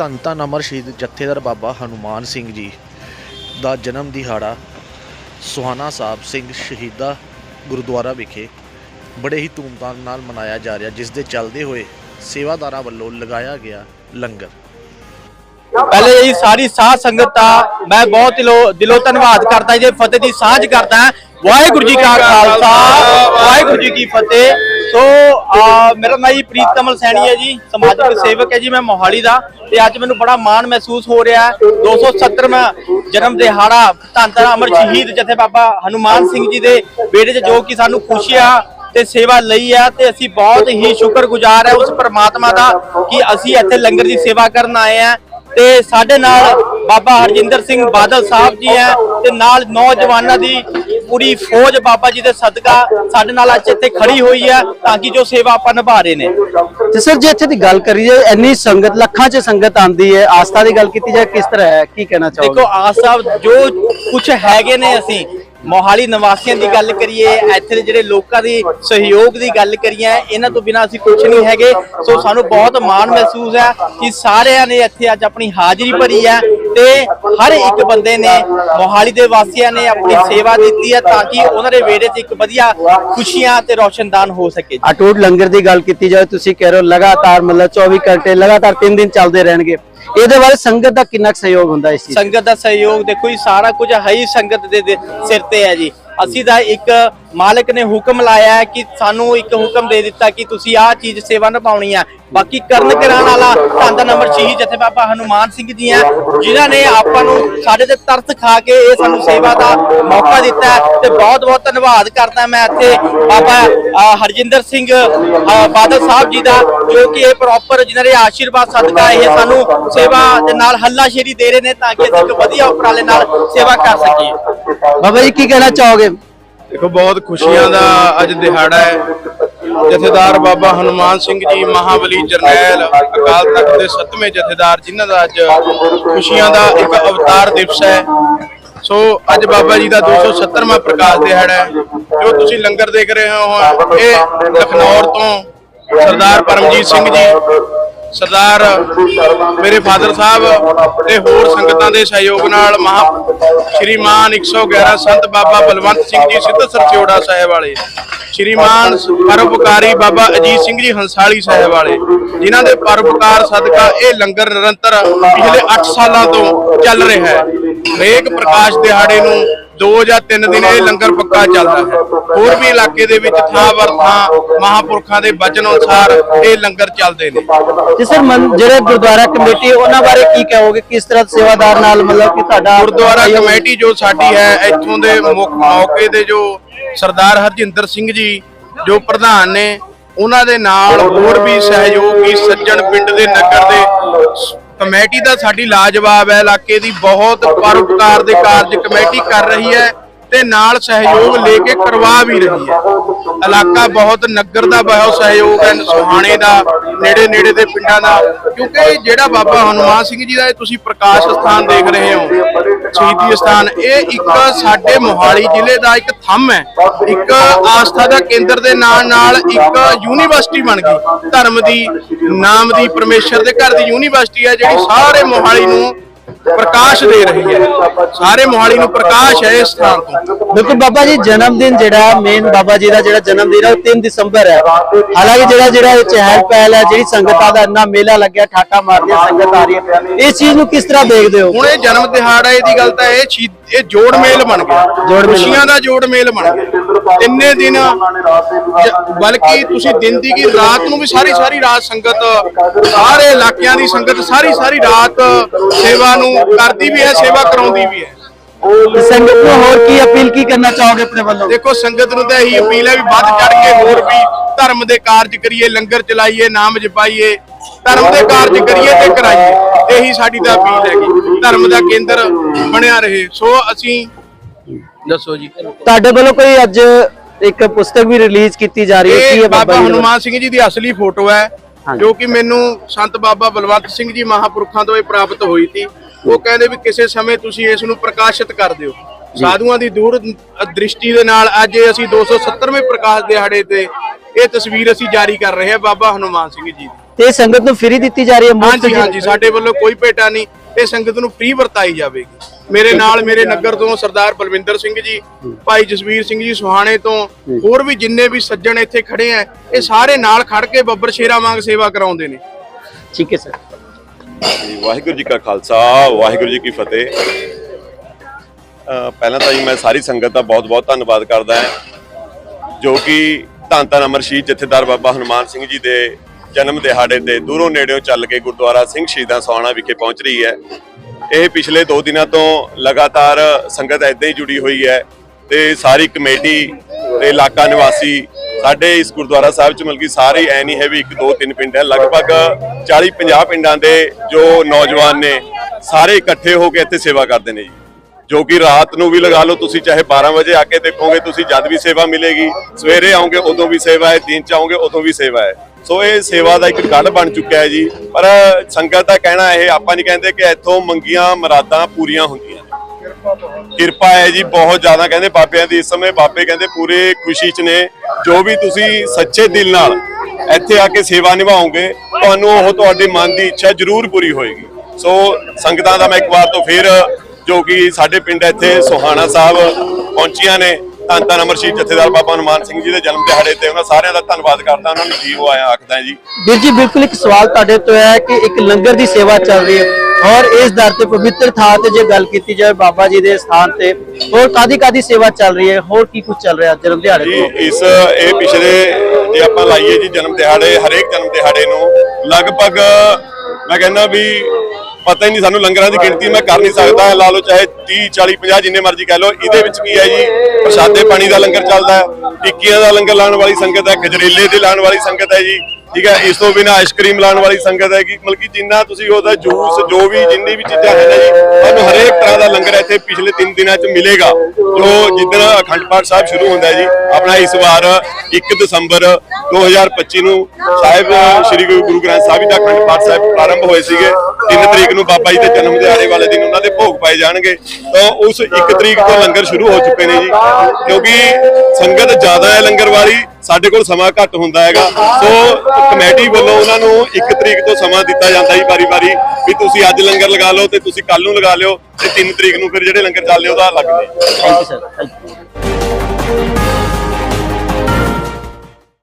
ਧੰਨ ਧੰਨ ਅਮਰ ਸ਼ਹੀਦ ਜਥੇਦਾਰ ਬਾਬਾ ਹਨੂਮਾਨ ਸਿੰਘ ਜੀ ਦਾ ਜਨਮ ਦਿਹਾੜਾ ਸੁਹਾਣਾ ਸਾਹਿਬ ਸਿੰਘ ਸ਼ਹੀਦਾ ਗੁਰਦੁਆਰਾ ਵਿਖੇ ਬੜੇ ਹੀ ਧੂਮਧਾਮ ਨਾਲ ਮਨਾਇਆ ਜਾ ਰਿਹਾ, ਜਿਸ ਦੇ ਚੱਲਦੇ ਹੋਏ ਸੇਵਾਦਾਰਾਂ ਵੱਲੋਂ ਲਗਾਇਆ ਗਿਆ ਲੰਗਰ। ਪਹਿਲੇ ਜੀ ਸਾਰੀ ਸਾਧ ਸੰਗਤ ਦਾ ਮੈਂ ਬਹੁਤ ਦਿਲੋਂ ਦਿਲੋਂ ਧੰਨਵਾਦ ਕਰਦਾ, ਜੇ ਫਤਿਹ ਦੀ ਸਾਂਝ ਕਰਦਾ, ਵਾਹਿਗੁਰੂ ਜੀ ਕਾ ਖਾਲਸਾ, ਵਾਹਿਗੁਰੂ ਜੀ ਕੀ ਫਤਿਹ। ਸੋ ਮੇਰਾ ਨਾਮ ਜੀ ਪ੍ਰੀਤ ਕਮਲ ਸੈਣੀ ਹੈ ਜੀ, ਸਮਾਜਿਕ ਸੇਵਕ ਹੈ ਜੀ ਮੈਂ ਮੋਹਾਲੀ ਦਾ ਤੇ ਅੱਜ ਮੈਨੂੰ ਬੜਾ ਮਾਣ ਮਹਿਸੂਸ ਹੋ ਰਿਹਾ ਹੈ। 270ਵਾਂ ਜਨਮ ਦਿਹਾੜਾ ਧੰਨ ਧੰਨ ਅਮਰ ਸ਼ਹੀਦ ਜਥੇ ਬਾਬਾ ਹਨੂਮਾਨ ਸਿੰਘ ਜੀ ਦੇ ਬੇੜੇ 'ਚ ਜੋ ਕਿ ਸਾਨੂੰ ਖੁਸ਼ੀਆਂ ਤੇ ਸੇਵਾ ਲਈ ਆ ਤੇ ਅਸੀਂ ਬਹੁਤ ਹੀ ਸ਼ੁਕਰਗੁਜ਼ਾਰ ਹੈ ਉਸ ਪਰਮਾਤਮਾ ਦਾ ਕਿ ਅਸੀਂ ਇੱਥੇ ਲੰਗਰ ਦੀ ਸੇਵਾ ਕਰਨ ਆਏ ਆ ਤੇ ਸਾਡੇ ਨਾਲ ਬਾਬਾ ਹਰਜਿੰਦਰ ਸਿੰਘ ਬਾਦਲ ਸਾਹਿਬ ਜੀ ਹੈ ਤੇ ਨਾਲ ਨੌਜਵਾਨਾਂ ਦੀ ਪੂਰੀ ਫੌਜ ਬਾਬਾ ਜੀ ਦੇ ਸਦਕਾ ਸਾਡੇ ਨਾਲ ਅੱਜ ਇੱਥੇ ਖੜੀ ਹੋਈ ਹੈ ਤਾਂ ਕਿ ਜੋ ਸੇਵਾ ਆਪਾਂ ਨਿਭਾ ਰਹੇ ਨੇ। ਤੇ ਸਰ ਜੇ ਇੱਥੇ ਦੀ ਗੱਲ ਕਰੀ ਜਾਏ ਇੰਨੀ ਸੰਗਤ ਲੱਖਾਂ 'ਚ ਸੰਗਤ ਆਂਦੀ ਹੈ ਆਸਥਾ ਦੀ ਗੱਲ ਕੀਤੀ ਜਾਏ ਕਿਸ ਤਰ੍ਹਾਂ ਹੈ? ਕੀ ਕਹਿਣਾ ਚਾਹੋਗੇ? ਦੇਖੋ ਆਸ ਸਾਹਿਬ ਜੋ ਕੁਝ ਹੈਗੇ ਨੇ ਅਸੀਂ ਮੋਹਾਲੀ ਨਿਵਾਸੀਆਂ ਦੀ ਗੱਲ ਕਰੀਏ ਇੱਥੇ ਦੇ ਜਿਹੜੇ ਲੋਕਾਂ ਦੀ ਸਹਿਯੋਗ ਦੀ ਗੱਲ ਕਰੀਏ ਇਹਨਾਂ ਤੋਂ ਬਿਨਾਂ ਅਸੀਂ ਕੁਝ ਨਹੀਂ ਹੈਗੇ। ਸੋ ਸਾਨੂੰ ਬਹੁਤ ਮਾਣ ਮਹਿਸੂਸ ਹੈ ਕਿ ਸਾਰਿਆਂ ਨੇ ਇੱਥੇ ਅੱਜ ਆਪਣੀ ਹਾਜ਼ਰੀ ਭਰੀ ਹੈ। ਤੇ ਹਰ ਇੱਕ ਬੰਦੇ ਨੇ ਮੋਹਾਲੀ ਦੇ ਵਾਸੀਆਂ ਨੇ ਆਪਣੀ ਸੇਵਾ ਦਿੱਤੀ ਹੈ ਤਾਂ ਕਿ ਉਹਨਾਂ ਦੇ ਵੇੜੇ 'ਚ ਇੱਕ ਵਧੀਆ ਖੁਸ਼ੀਆਂ ਤੇ ਰੌਸ਼ਨਦਾਨ ਹੋ ਸਕੇ ਜੀ। ਅਟੂਟ ਲੰਗਰ ਦੀ ਗੱਲ ਕੀਤੀ ਜਾਏ ਤੁਸੀਂ ਕਹਿ ਰਹੇ ਹੋ ਲਗਾਤਾਰ ਮਤਲਬ 24 ਘੰਟੇ ਲਗਾਤਾਰ 3 ਦਿਨ ਚੱਲਦੇ ਰਹਿਣਗੇ ਇਹਦੇ ਬਾਰੇ ਸੰਗਤ ਦਾ ਕਿੰਨਾ ਸਹਿਯੋਗ ਹੁੰਦਾ ਇਸ? ਸੰਗਤ ਦਾ ਸਹਿਯੋਗ ਦੇਖੋ ਜੀ ਸਾਰਾ ਕੁਝ ਹੈ ਹੀ ਸੰਗਤ ਦੇ ਦੇ ਸਿਰ ਤੇ ਹੈ ਜੀ ਅਸੀਂ ਤਾਂ ਇੱਕ ਮਾਲਕ ਨੇ ਹੁਕਮ ਲਾਇਆ ਹੈ ਕਿ ਸਾਨੂੰ ਇੱਕ ਹੁਕਮ ਦੇ ਦਿੱਤਾ ਕਿ ਤੁਸੀਂ ਆਹ ਚੀਜ਼ ਸੇਵਾ ਨਿਭਾਉਣੀ ਹੈ ਬਾਕੀ ਕਰਨ ਕਰਾਉਣ ਵਾਲਾ ਧੰਨ ਨੰਬਰ ਸ਼ਹੀਦ ਜਥੇ ਬਾਬਾ ਹਨੂਮਾਨ ਸਿੰਘ ਜੀ ਹੈ, ਜਿਨ੍ਹਾਂ ਨੇ ਆਪਾਂ ਨੂੰ ਸਾਡੇ ਤੇ ਤਰਸ ਖਾ ਕੇ ਇਹ ਸਾਨੂੰ ਸੇਵਾ ਦਾ ਮੌਕਾ ਦਿੱਤਾ ਤੇ ਬਹੁਤ ਬਹੁਤ ਧੰਨਵਾਦ ਕਰਦਾ ਮੈਂ ਇੱਥੇ ਬਾਬਾ ਹਰਜਿੰਦਰ ਸਿੰਘ ਬਾਦਲ ਸਾਹਿਬ ਜੀ ਦਾ, ਜੋ ਕਿ ਇਹ ਪ੍ਰੋਪਰ ਜਿਨ੍ਹਾਂ ਦੇ ਆਸ਼ੀਰਵਾਦ ਸਦਕਾ ਇਹ ਸਾਨੂੰ ਸੇਵਾ ਦੇ ਨਾਲ ਹੱਲਾਸ਼ੇਰੀ ਦੇ ਰਹੇ ਨੇ ਤਾਂ ਕਿ ਅਸੀਂ ਇੱਕ ਵਧੀਆ ਉਪਰਾਲੇ ਨਾਲ ਸੇਵਾ ਕਰ ਸਕੀਏ। ਬਾਬਾ ਜੀ, ਕੀ ਕਹਿਣਾ ਚਾਹੋਗੇ? ਦੇਖੋ, ਬਹੁਤ ਖੁਸ਼ੀਆਂ ਦਾ ਅੱਜ ਦਿਹਾੜਾ ਹੈ। ਜਥੇਦਾਰ ਬਾਬਾ ਹਨੂਮਾਨ ਸਿੰਘ ਜੀ, ਮਹਾਬਲੀ ਜਰਨੈਲ, ਅਕਾਲ ਤਖਤ ਦੇ 7ਵੇਂ ਜਥੇਦਾਰ, ਜਿਨ੍ਹਾਂ ਦਾ ਅੱਜ ਖੁਸ਼ੀਆਂ ਦਾ ਇੱਕ ਅਵਤਾਰ ਦਿਵਸ ਹੈ। ਸੋ ਅੱਜ ਬਾਬਾ ਜੀ ਦਾ 270ਵਾਂ ਪ੍ਰਕਾਸ਼ ਦਿਹਾੜਾ ਹੈ। ਜੋ ਤੁਸੀਂ ਲੰਗਰ ਦੇਖ ਰਹੇ ਹੋ, ਇਹ ਲਖਨੌਰ ਤੋਂ ਸਰਦਾਰ ਪਰਮਜੀਤ ਸਿੰਘ ਜੀ ਸਰਦਾਰ ਮੇਰੇ ਫਾਦਰ ਸਾਹਿਬ ਤੇ ਹੋਰ ਸੰਗਤਾਂ ਦੇ ਸਹਿਯੋਗ ਨਾਲ ਮਹਾ ਸ਼੍ਰੀਮਾਨ 111 ਸੰਤ ਬਾਬਾ ਬਲਵੰਤ ਸਿੰਘ ਜੀ ਸਿੱਧ ਸਰਚੋੜਾ ਸਾਹਿਬ ਵਾਲੇ ਸ਼੍ਰੀਮਾਨ ਪਰਉਪਕਾਰੀ ਬਾਬਾ ਅਜੀਤ ਸਿੰਘ ਜੀ ਹੰਸਾਲੀ ਸਾਹਿਬ ਵਾਲੇ, ਜਿਨ੍ਹਾਂ ਦੇ ਪਰਉਪਕਾਰ ਸਦਕਾ ਇਹ ਲੰਗਰ ਨਿਰੰਤਰ ਪਿਛਲੇ 8 ਸਾਲਾਂ ਤੋਂ ਚੱਲ ਰਿਹਾ ਹੈ। ਹਰੇਕ ਪ੍ਰਕਾਸ਼ ਦਿਹਾੜੇ ਨੂੰ ਦੋ ਜਾਂ ਤਿੰਨ ਦਿਨ ਇਹ ਲੰਗਰ ਪੱਕਾ ਚੱਲਦਾ ਹੈ। ਹੋਰ ਵੀ ਇਲਾਕੇ ਦੇ ਵਿੱਚ ਥਾਂ ਵਰ ਥਾਂ ਮਹਾਪੁਰਖਾਂ ਦੇ ਬਚਨ ਅਨੁਸਾਰ ਇਹ ਲੰਗਰ ਚੱਲਦੇ ਨੇ। ਤੇ ਸਰ ਜਿਹੜੇ ਗੁਰਦੁਆਰਾ ਕਮੇਟੀ ਉਹਨਾਂ ਬਾਰੇ ਕੀ ਕਹੋਗੇ? ਕਿਸ ਤਰ੍ਹਾਂ ਸੇਵਾਦਾਰ ਨਾਲ ਮਤਲਬ ਕਿ ਤੁਹਾਡਾ ਗੁਰਦੁਆਰਾ ਕਮੇਟੀ ਜੋ ਸਾਡੀ ਹੈ ਇੱਥੋਂ ਦੇ ਮੁੱਖ ਮੌਕੇ ਦੇ ਜੋ ਸਰਦਾਰ ਹਰਜਿੰਦਰ ਸਿੰਘ ਜੀ ਜੋ ਪ੍ਰਧਾਨ ਨੇ ਉਹਨਾਂ ਦੇ ਨਾਲ ਹੋਰ ਵੀ ਸਹਿਯੋਗੀ ਸੱਜਣ ਪਿੰਡ ਦੇ ਨਗਰ ਦੇ ਕਮੇਟੀ ਦਾ ਸਾਡੀ ਲਾਜਵਾਬ ਹੈ, ਇਲਾਕੇ ਦੀ ਬਹੁਤ ਪਰਉਪਕਾਰ ਦੇ ਕਾਰਜ ਕਮੇਟੀ ਕਰ ਰਹੀ ਹੈ ਤੇ ਨਾਲ ਸਹਿਯੋਗ ਲੈ ਕੇ ਕਰਵਾ ਵੀ ਰਹੀ ਹੈ। ਇਲਾਕਾ ਬਹੁਤ ਨਗਰ ਦਾ ਬਹੁਤ ਸਹਿਯੋਗ ਹੈ, ਸੁਹਾਣੇ ਦਾ, ਨੇੜੇ ਨੇੜੇ ਦੇ ਪਿੰਡਾਂ ਦਾ। ਕਿਉਂਕਿ ਜਿਹੜਾ ਬਾਬਾ ਹਨੂਮਾਨ ਸਿੰਘ ਜੀ ਦਾ ਇਹ ਤੁਸੀਂ ਪ੍ਰਕਾਸ਼ ਸਥਾਨ ਦੇਖ ਰਹੇ ਹੋ, ਸ਼ਹੀਦੀ ਸਥਾਨ, ਇਹ ਇੱਕ ਸਾਡੇ ਮੋਹਾਲੀ ਜ਼ਿਲ੍ਹੇ ਦਾ ਇੱਕ ਥੰਮ ਹੈ। ਇੱਕ ਆਸਥਾ ਦਾ ਕੇਂਦਰ ਦੇ ਨਾਲ ਨਾਲ ਇੱਕ ਯੂਨੀਵਰਸਿਟੀ ਬਣ ਗਈ। ਧਰਮ ਦੀ, ਨਾਮ ਦੀ, ਪਰਮੇਸ਼ਰ ਦੇ ਘਰ ਦੀ ਯੂਨੀਵਰਸਿਟੀ ਹੈ, ਜਿਹੜੀ ਸਾਰੇ ਮੋਹਾਲੀ ਨੂੰ ਪ੍ਰਕਾਸ਼ ਦੇ ਰਹੀ ਹੈ। ਸਾਰੇ ਮੋਹਾਲੀ ਨੂੰ ਪ੍ਰਕਾਸ਼ ਹੈ ਇਸ ਸਥਾਨ ਤੋਂ। ਬਿਲਕੁਲ ਬਾਬਾ ਜੀ ਜਨਮ ਦਿਨ ਜਿਹੜਾ ਮੇਨ ਬਾਬਾ ਜੀ ਦਾ ਜਿਹੜਾ ਜਨਮ ਦਿਨ ਹੈ ਉਹ 3 ਦਸੰਬਰ ਹੈ। ਹਾਲਾਂਕਿ ਜਿਹੜਾ ਜਿਹੜਾ ਇਹ ਚਹਿਲ ਪਹਿਲ ਹੈ ਜਿਹੜੀ ਸੰਗਤਾਂ ਦਾ ਇੰਨਾ ਮੇਲਾ ਲੱਗਿਆ ਠਾਠਾ ਮਾਰਦੀਆਂ ਸੰਗਤ ਆ ਰਹੀ ਹੈ ਇਸ ਚੀਜ਼ ਨੂੰ ਕਿਸ ਤਰ੍ਹਾਂ ਦੇਖਦੇ ਹੋ? ਹੁਣ ਇਹ ਜਨਮ ਦਿਹਾੜਾ ਇਹਦੀ ਗੱਲ ਤਾਂ ਇਹ ਸ਼ਹੀਦ- ਇਹ ਜੋੜ ਮੇਲ ਬਣ ਗਿਆ। ਜੋੜ ਮੇਲ ਖੁਸ਼ੀਆਂ ਦਾ ਜੋੜ ਮੇਲ ਬਣ ਗਿਆ। ਤਿੰਨੇ ਦਿਨ ਬਲਕਿ ਤੁਸੀਂ ਦਿਨ ਦੀ ਕੀ ਰਾਤ ਨੂੰ ਵੀ ਸਾਰੀ ਸਾਰੀ ਰਾਤ ਸੰਗਤ ਸਾਰੇ ਇਲਾਕਿਆਂ ਦੀ ਸੰਗਤ ਸਾਰੀ ਸਾਰੀ ਰਾਤ ਸੇਵਾ ਨੂੰ ਕਰਦੀ ਵੀ ਹੈ ਸੇਵਾ ਕਰਾਉਂਦੀ ਵੀ ਹੈ। ਸੰਗਤ ਨੂੰ ਹੋਰ ਕੀ ਅਪੀਲ ਕੀ ਕਰਨਾ ਚਾਹੋਗੇ ਆਪਣੇ ਵੱਲੋਂ? ਦੇਖੋ ਸੰਗਤ ਨੂੰ ਤਾਂ ਇਹੀ ਅਪੀਲ ਹੈ ਵੀ ਵੱਧ ਚੜ ਕੇ ਹੋਰ ਵੀ ਧਰਮ ਦੇ ਕਾਰਜ ਕਰੀਏ ਲੰਗਰ ਚਲਾਈਏ ਨਾਮ ਜਪਾਈਏ ਧਰਮ ਦੇ ਕਾਰਜ ਕਰੀਏ ਤੇ ਕਰਾਈਏ। ਇਹੀ ਸਾਡੀ ਤਾਂ ਅਪੀਲ ਹੈਗੀ। ਧਰਮ ਦਾ ਕੇਂਦਰ ਬਣਿਆ ਰਹੇ। ਸੋ ਅਸੀਂ ਦੱਸੋ ਜੀ। ਤੁਹਾਡੇ ਵੱਲੋਂ ਕੋਈ ਅੱਜ ਇੱਕ ਪੁਸਤਕ ਵੀ ਰਿਲੀਜ਼ ਕੀਤੀ ਜਾ ਰਹੀ ਹੈ? ਕੀ ਹੈ ਬਾਬਾ? ਹਨੂਮਾਨ ਸਿੰਘ ਜੀ ਦੀ ਅਸਲੀ ਫੋਟੋ ਹੈ। ਜੋ ਕਿ ਮੈਨੂੰ ਸੰਤ ਬਾਬਾ ਬਲਵੰਤ ਸਿੰਘ ਜੀ ਮਹਾਪੁਰਖਾਂ ਤੋਂ ਇਹ ਪ੍ਰਾਪਤ ਹੋਈ ਸੀ। ਉਹ ਕਹਿੰਦੇ ਵੀ ਕਿਸੇ ਸਮੇਂ ਤੁਸੀਂ ਇਸ ਨੂੰ ਪ੍ਰਕਾਸ਼ਿਤ ਕਰ ਦਿਓ ਸਾਧੂਆਂ ਦੀ ਦੂਰ ਦ੍ਰਿਸ਼ਟੀ ਦੇ ਨਾਲ ਅੱਜ ਅਸੀਂ 270ਵੇਂ ਪ੍ਰਕਾਸ਼ ਦਿਹਾੜੇ ਤੇ ਇਹ ਤਸਵੀਰ ਅਸੀਂ ਜਾਰੀ ਕਰ ਰਹੇ ਹਾਂ ਬਾਬਾ ਹਨੂਮਾਨ ਸਿੰਘ ਜੀ ਦੀ। ਤੇ ਇਹ ਸੰਗਤ ਨੂੰ ਫ੍ਰੀ ਦਿੱਤੀ ਜਾ ਰਹੀ ਹੈ ਮੁਫ਼ਤ ਹਾਂਜੀ ਜੀ? ਹਾਂਜੀ ਸਾਡੇ ਵੱਲੋਂ ਕੋਈ ਭੇਟਾ ਨਹੀਂ ਇਹ ਸੰਗਤ ਨੂੰ ਫ੍ਰੀ ਵਰਤਾਈ ਜਾਵੇਗੀ ਮੇਰੇ ਨਾਲ ਮੇਰੇ ਨਗਰ ਤੋਂ ਸਰਦਾਰ ਬਲਵਿੰਦਰ ਸਿੰਘ ਜੀ ਭਾਈ ਜਸਵੀਰ ਸਿੰਘ ਜੀ ਸੁਹਾਣੇ ਤੋਂ ਹੋਰ ਵੀ ਜਿੰਨੇ ਵੀ ਸੱਜਣ ਇੱਥੇ ਖੜੇ ਆ ਇਹ ਸਾਰੇ ਨਾਲ ਖੜ ਕੇ ਬੱਬਰ ਸ਼ੇਰਾ ਵਾਂਗ ਸੇਵਾ ਕਰਾਉਂਦੇ ਨੇ ਠੀਕ ਹੈ ਸਰ ਜੀ, ਵਾਹਿਗੁਰੂ ਜੀ ਕਾ ਖਾਲਸਾ ਵਾਹਿਗੁਰੂ ਜੀ ਕੀ ਫਤਿਹ। ਪਹਿਲਾਂ ਤਾਂ ਜੀ ਮੈਂ ਸਾਰੀ ਸੰਗਤ ਦਾ ਬਹੁਤ-ਬਹੁਤ ਧੰਨਵਾਦ ਕਰਦਾ ਹਾਂ ਜੋ ਕਿ ਧੰਨ ਧੰਨ ਅਮਰ ਸ਼ਹੀਦ ਜਥੇਦਾਰ ਬਾਬਾ ਹਨੂਮਾਨ ਸਿੰਘ ਜੀ ਦੇ ਜਨਮ ਦਿਹਾੜੇ ਤੇ ਦੂਰੋਂ ਨੇੜਿਓਂ ਚੱਲ ਕੇ ਗੁਰਦੁਆਰਾ ਸਿੰਘ ਸ਼ਹੀਦਾਂ ਸੋਹਾਣਾ ਵਿਖੇ ਪਹੁੰਚ ਰਹੀ ਹੈ। ਇਹ ਪਿਛਲੇ 2 ਦਿਨਾਂ ਤੋਂ ਲਗਾਤਾਰ ਸੰਗਤ ਏਦਾਂ ਹੀ ਜੁੜੀ ਹੋਈ ਹੈ ਤੇ ਸਾਰੀ ਕਮੇਟੀ ਤੇ ਇਲਾਕਾ ਨਿਵਾਸੀ ਸਾਡੇ ਇਸ ਗੁਰਦੁਆਰਾ ਸਾਹਿਬ ਚ ਮਤਲਬ ਕਿ ਸਾਰੇ ਐ ਨਹੀਂ ਹੈ ਵੀ ਇੱਕ, ਦੋ, ਤਿੰਨ ਪਿੰਡ ਹੈ। ਲਗਭਗ 40 50 ਪਿੰਡਾਂ ਦੇ ਜੋ ਨੌਜਵਾਨ ਨੇ, ਸਾਰੇ ਇਕੱਠੇ ਹੋ ਕੇ ਇੱਥੇ ਸੇਵਾ ਕਰਦੇ ਨੇ ਜੀ। ਜੋ ਕਿ ਰਾਤ ਨੂੰ ਵੀ ਲਗਾ ਲਓ, ਤੁਸੀਂ ਚਾਹੇ 12 ਵਜੇ ਆ ਕੇ ਦੇਖੋਗੇ, ਤੁਸੀਂ ਜਦ ਵੀ ਸੇਵਾ ਮਿਲੇਗੀ, ਸਵੇਰੇ ਆਉਂਗੇ ਉਦੋਂ ਵੀ ਸੇਵਾ ਹੈ, ਦਿਨ ਚ ਆਉਂਗੇ ਉਦੋਂ ਵੀ ਸੇਵਾ ਹੈ। ਸੋ ਇਹ ਸੇਵਾ ਦਾ ਇੱਕ ਗੱਲ ਬਣ ਚੁੱਕਿਆ ਹੈ ਜੀ। ਪਰ ਸੰਗਤ ਦਾ ਕਹਿਣਾ ਇਹ, ਆਪਾਂ ਨਹੀਂ ਕਹਿੰਦੇ ਕਿ ਇੱਥੋਂ ਮੰਗੀਆਂ, ਮਰਾਦਾਂ ਪੂਰੀਆਂ ਹੁੰਦੀਆਂ ਕਿਰਪਾ ਹੈ ਜੀ, ਬਹੁਤ ਜ਼ਿਆਦਾ ਕਹਿੰਦੇ ਬਾਬਿਆਂ ਦੀ ਇਸ ਸਮੇਂ ਬਾਬੇ ਕਹਿੰਦੇ ਪੂਰੇ ਖੁਸ਼ੀ ਚ ਨੇ। ਜੋ ਵੀ ਤੁਸੀਂ ਸੱਚੇ ਦਿਲ ਨਾਲ ਇੱਥੇ ਆ ਕੇ ਸੇਵਾ ਨਿਭਾਓਗੇ, ਤੁਹਾਨੂੰ ਉਹ ਤੁਹਾਡੇ ਮਨ ਦੀ ਇੱਛਾ ਜ਼ਰੂਰ ਪੂਰੀ ਹੋਏਗੀ। ਸੋ ਸੰਗਤਾਂ ਦਾ ਮੈਂ ਇੱਕ ਵਾਰ ਤੋਂ ਫਿਰ ਜੋ ਕਿ ਸਾਡੇ ਪਿੰਡ ਇੱਥੇ ਸੋਹਾਣਾ ਸਾਹਿਬ ਪਹੁੰਚੀਆਂ ਨੇ, ਧੰਨ ਧੰਨ ਅਮਰਸ਼ੀਤ ਜਥੇਦਾਰ ਬਾਬਾ ਹਨੂਮਾਨ ਸਿੰਘ ਜੀ ਦੇ ਜਨਮ ਦਿਹਾੜੇ ਤੇ ਉਹਨਾਂ ਸਾਰਿਆਂ ਦਾ ਧੰਨਵਾਦ ਕਰਦਾ, ਉਹਨਾਂ ਨੂੰ ਜੀਵ ਆਇਆ ਆਖਦਾ ਜੀ। ਵੀਰ ਜੀ, ਬਿਲਕੁਲ ਇੱਕ ਸਵਾਲ ਤੁਹਾਡੇ ਤੋਂ ਹੈ ਕਿ ਇੱਕ ਲੰਗਰ ਦੀ ਸੇਵਾ ਚੱਲ ਰਹੀ ਹੈ। ਔਰ ਇਸ ਦਰ ਤੇ ਪਵਿੱਤਰ ਥਾਂ ਤੇ ਜੇ ਗੱਲ ਕੀਤੀ ਜਾਵੇ ਬਾਬਾ ਜੀ ਦੇ ਸਥਾਨ ਤੇ ਹੋਰ ਕਾਦੀ ਕਾਦੀ ਸੇਵਾ ਚੱਲ ਰਹੀ ਹੈ? ਹੋਰ ਕੀ ਕੁਝ ਚੱਲ ਰਿਹਾ ਜਨਮ ਦਿਹਾੜੇ ਤੋਂ? ਇਸ ਇਹ ਪਿਛਲੇ ਜੇ ਆਪਾਂ ਲਾਈਏ ਜੀ ਜਨਮ ਦਿਹਾੜੇ ਹਰੇਕ ਜਨਮ ਦਿਹਾੜੇ ਨੂੰ ਲਗਭਗ ਮੈਂ ਕਹਿੰਦਾ ਵੀ ਪਤਾ ਹੀ ਨਹੀਂ ਸਾਨੂੰ ਲੰਗਰਾਂ ਦੀ ਗਿਣਤੀ ਮੈਂ ਕਰ ਨਹੀਂ ਸਕਦਾ ਲਾ ਲਓ ਚਾਹੇ 30 40 50 ਜਿੰਨੇ ਮਰਜ਼ੀ ਕਹਿ ਲਓ ਇਹਦੇ ਵਿੱਚ ਕੀ ਹੈ ਜੀ? ਪ੍ਰਸ਼ਾਦੇ ਪਾਣੀ ਦਾ ਲੰਗਰ ਚੱਲਦਾ ਹੈ ਟਿੱਕੀਆਂ ਦਾ ਲੰਗਰ ਲਾਉਣ ਵਾਲੀ ਸੰਗਤ ਹੈ ਗਜਰੇਲੇ ਦੇ ਲਾਉਣ ਵਾਲੀ ਸੰਗਤ ਹੈ ਜੀ। ਠੀਕ ਹੈ, ਇਸ ਤੋਂ ਬਿਨਾਂ ਆਈਸਕ੍ਰੀਮ ਲਾਉਣ ਵਾਲੀ ਸੰਗਤ ਹੈ ਕਿ ਮਤਲਬ ਕਿ ਜਿੰਨਾ ਤੁਸੀਂ ਉਹਦਾ ਜੂਸ ਜੋ ਵੀ ਜਿੰਨੀ ਵੀ ਚੀਜ਼ਾਂ ਹੈ ਨਾ ਜੀ, ਤੁਹਾਨੂੰ ਹਰੇਕ ਤਰ੍ਹਾਂ ਦਾ ਲੰਗਰ ਇੱਥੇ ਪਿਛਲੇ 3 ਦਿਨਾਂ 'ਚ ਮਿਲੇਗਾ। ਜੋ ਜਿੱਦਣ ਅਖੰਡ ਪਾਠ ਸਾਹਿਬ ਸ਼ੁਰੂ ਹੁੰਦਾ ਹੈ ਜੀ, ਆਪਣਾ ਇਸ ਵਾਰ 1 ਦਸੰਬਰ 2025 ਨੂੰ ਸਾਹਿਬ, ਸ੍ਰੀ ਗੁਰੂ ਗੁਰੂ ਗ੍ਰੰਥ ਸਾਹਿਬ ਜੀ ਦਾ ਅਖੰਡ ਪਾਠ ਸਾਹਿਬ ਪ੍ਰਾਰੰਭ ਹੋਏ ਸੀਗੇ। 3 ਤਰੀਕ ਨੂੰ ਬਾਬਾ ਜੀ ਦੇ ਜਨਮ ਦਿਹਾੜੇ ਵਾਲੇ ਦਿਨ ਉਹਨਾਂ ਦੇ ਭੋਗ ਪਾਏ ਜਾਣਗੇ। ਤਾਂ ਉਸ 1 ਤਰੀਕ ਤੋਂ ਲੰਗਰ ਸ਼ੁਰੂ ਹੋ ਚੁੱਕੇ ਨੇ ਜੀ, ਕਿਉਂਕਿ ਸੰਗਤ ਜ਼ਿਆਦਾ ਹੈ ਲੰਗਰ ਵਾਲੀ। ਸਾਡੇ ਕੋਲ ਸਮਾਂ ਘੱਟ ਹੁੰਦਾ ਹੈਗਾ। ਸੋ ਕਮੇਟੀ ਵੱਲੋਂ ਉਹਨਾਂ ਨੂੰ ਇੱਕ ਤਰੀਕ ਤੋਂ ਸਮਾਂ ਦਿੱਤਾ ਜਾਂਦਾ ਜੀ ਵਾਰੀ-ਵਾਰੀ ਵੀ ਤੁਸੀਂ ਅੱਜ ਲੰਗਰ ਲਗਾ ਲਓ ਤੇ ਤੁਸੀਂ ਕੱਲ ਨੂੰ ਲਗਾ ਲਿਓ ਤੇ 3 ਤਰੀਕ ਨੂੰ ਫਿਰ ਜਿਹੜੇ ਲੰਗਰ ਚੱਲਦੇ ਉਹਦਾ ਲੱਗ thank you sir thank you